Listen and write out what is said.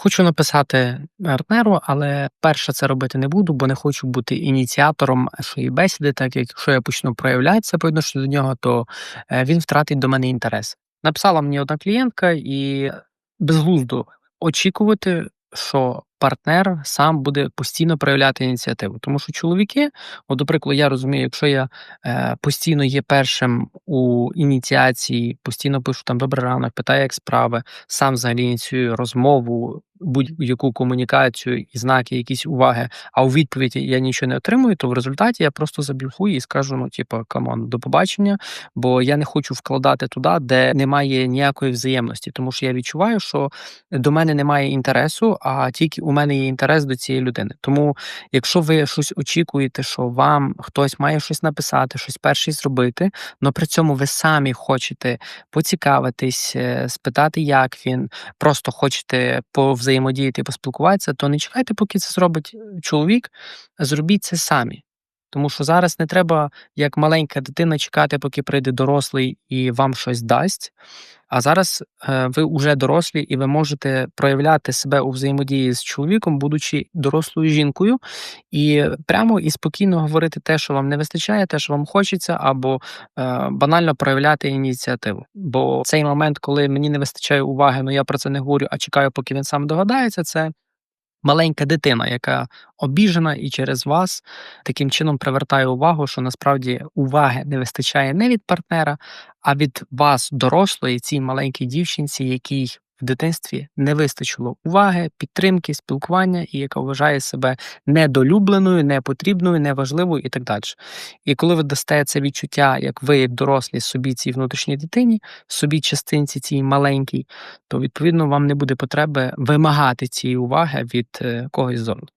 Хочу написати партнеру, але перше це робити не буду, бо не хочу бути ініціатором своєї бесіди, так як якщо я почну проявлятися по відношенню до нього, то е, він втратить до мене інтерес. Написала мені одна клієнтка, і безглуздо очікувати, що партнер сам буде постійно проявляти ініціативу. Тому що чоловіки, от, до прикладу, я розумію, якщо я е, постійно є першим у ініціації, постійно пишу там добрий ранок, питаю, як справи, сам взагалі ініціюю розмову, будь-яку комунікацію і знаки, якісь уваги, а у відповіді я нічого не отримую, то в результаті я просто забігую і скажу: ну, типу, камон, до побачення, бо я не хочу вкладати туди, де немає ніякої взаємності, тому що я відчуваю, що до мене немає інтересу, а тільки у мене є інтерес до цієї людини. Тому, якщо ви щось очікуєте, що вам хтось має щось написати, щось перший зробити, але при цьому ви самі хочете поцікавитись, е, спитати, як він, просто хочете повзаємодіяти, поспілкуватися, то не чекайте, поки це зробить е, чоловік, зробіть це самі. Тому що зараз не треба, як маленька дитина, чекати, поки прийде дорослий і вам щось дасть. А зараз е, ви вже дорослі, і ви можете проявляти себе у взаємодії з чоловіком, будучи дорослою жінкою, і прямо і спокійно говорити те, що вам не вистачає, те, що вам хочеться, або е, банально проявляти ініціативу. Бо цей момент, коли мені не вистачає уваги, ну я про це не говорю, а чекаю, поки він сам догадається, це маленька дитина, яка обіжена і через вас таким чином привертає увагу, що насправді уваги не вистачає не від партнера, а від вас, дорослої, цій маленькій дівчинці, якій в дитинстві не вистачило уваги, підтримки, спілкування, і яка вважає себе недолюбленою, непотрібною, неважливою і так далі. І коли ви дасте це відчуття, як ви, як дорослі, собі цій внутрішній дитині, собі частинці цій маленькій, то відповідно вам не буде потреби вимагати цієї уваги від е, когось зовні.